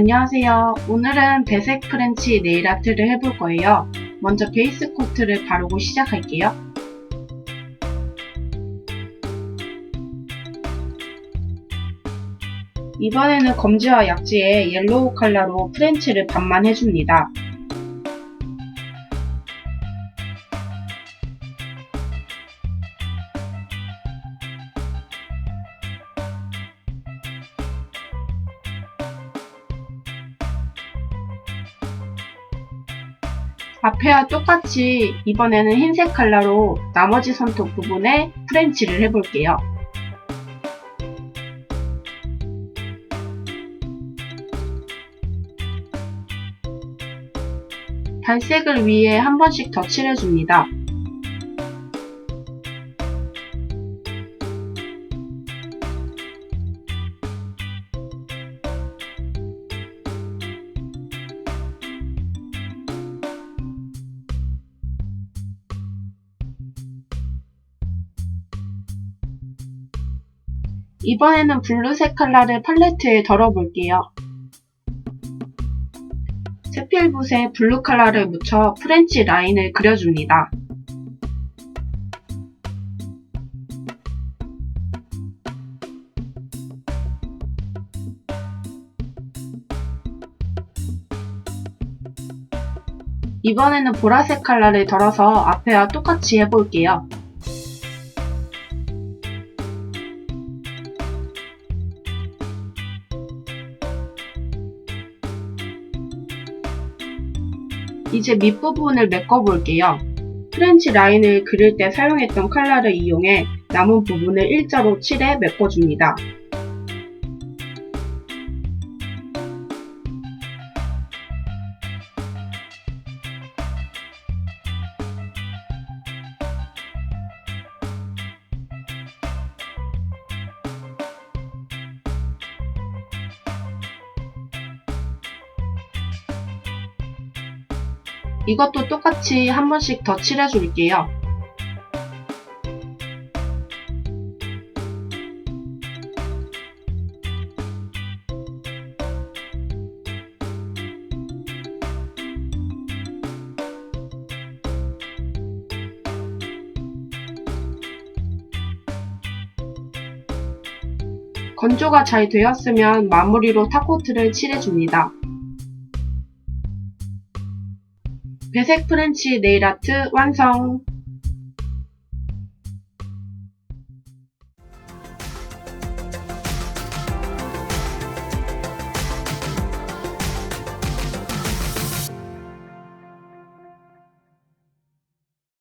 안녕하세요. 오늘은 배색 프렌치 네일 아트를 해볼 거예요. 먼저 베이스 코트를 바르고 시작할게요. 이번에는 검지와 약지에 옐로우 컬러로 프렌치를 반만 해줍니다. 앞에와 똑같이 이번에는 흰색 컬러로 나머지 손톱 부분에 프렌치를 해볼게요. 발색을 위해 한 번씩 더 칠해줍니다. 이번에는 블루색 컬러를 팔레트에 덜어볼게요. 세필 붓에 블루 컬러를 묻혀 프렌치 라인을 그려줍니다. 이번에는 보라색 컬러를 덜어서 앞에와 똑같이 해볼게요. 이제 밑부분을 메꿔볼게요. 프렌치 라인을 그릴 때 사용했던 컬러를 이용해 남은 부분을 일자로 칠해 메꿔줍니다. 이것도 똑같이 한 번씩 더 칠해줄게요. 건조가 잘 되었으면 마무리로 탑코트를 칠해줍니다. 배색 프렌치 네일 아트 완성!